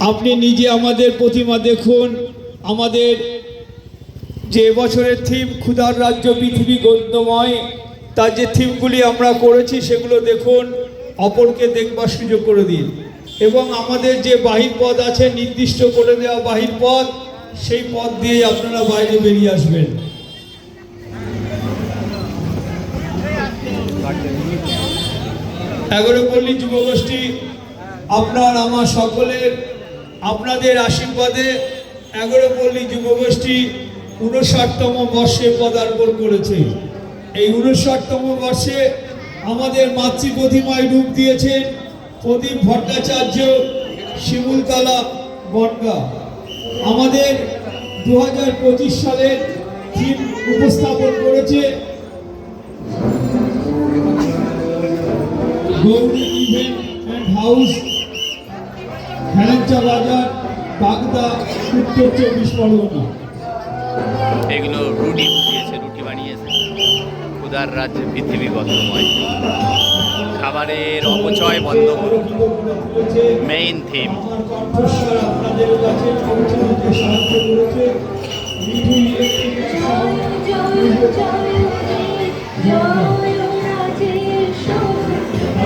আপনি নিজে আমাদের প্রতিমা দেখুন। আমাদের যে বছরের থিম ক্ষুধার রাজ্য পৃথিবী গদ্যময় তার যে থিমগুলি আমরা করেছি সেগুলো দেখুন। অপরকে দেখবার সুযোগ করে দিন। এবং আমাদের যে বাহির পথ আছে, নির্দিষ্ট করে দেওয়া বাহির পথ, সেই পথ দিয়ে আপনারা বাইরে বেরিয়ে আসবেন। এগারো পল্লী যুবগোষ্ঠী আপনার, আমার সকলের, আপনাদের আশীর্বাদে এগারো পল্লী যুবগোষ্ঠী উনষাটতম বর্ষে পদার্পণ করেছে। এই উনষাটতম বর্ষে আমাদের মাতৃ প্রতিমায় রূপ দিয়েছেন প্রদীপ ভট্টাচার্য শিমুলতলা বনগা আমাদের দু হাজার পঁচিশ সালের থিম উপস্থাপন করেছে গৌরী ইভেন্ট হাউস হেলেঞ্চা বাজার বাগদা উত্তর চব্বিশ পরগনা এগুলো রুটি দিয়েছে রুটি বানিয়েছে ক্ষুধার রাজ্য পৃথিবী গন্ধময় খাবারের অপচয় বন্ধ করুন মেইন থিম আপনাদের কাছে সাহায্য করেছে মিঠু ইলেকট্রিক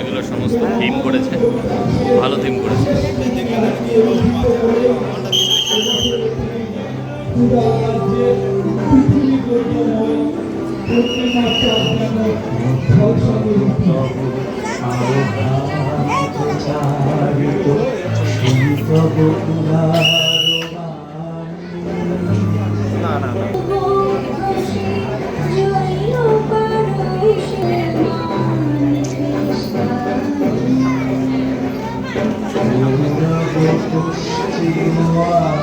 এগুলো সমস্ত থিম করেছে। ভালো থিম করেছে। চারিত Shitty, wow.